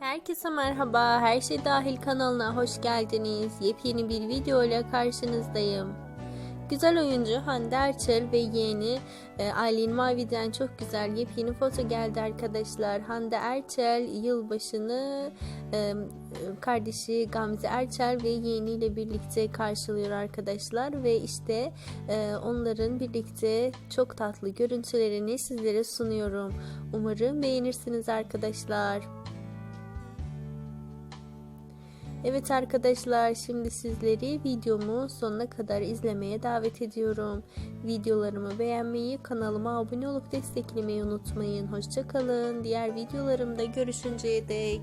Herkese merhaba, Her Şey Dahil kanalına hoş geldiniz. Yepyeni bir video ile karşınızdayım. Güzel oyuncu Hande Erçel ve yeğeni e, Aylin Mavi'den çok güzel yepyeni foto geldi arkadaşlar. Hande Erçel yılbaşını e, kardeşi Gamze Erçel ve yeğeniyle birlikte karşılıyor arkadaşlar. Ve işte e, onların birlikte çok tatlı görüntülerini sizlere sunuyorum. Umarım beğenirsiniz arkadaşlar. Evet arkadaşlar şimdi sizleri videomu sonuna kadar izlemeye davet ediyorum. Videolarımı beğenmeyi, kanalıma abone olup desteklemeyi unutmayın. Hoşçakalın. Diğer videolarımda görüşünceye dek.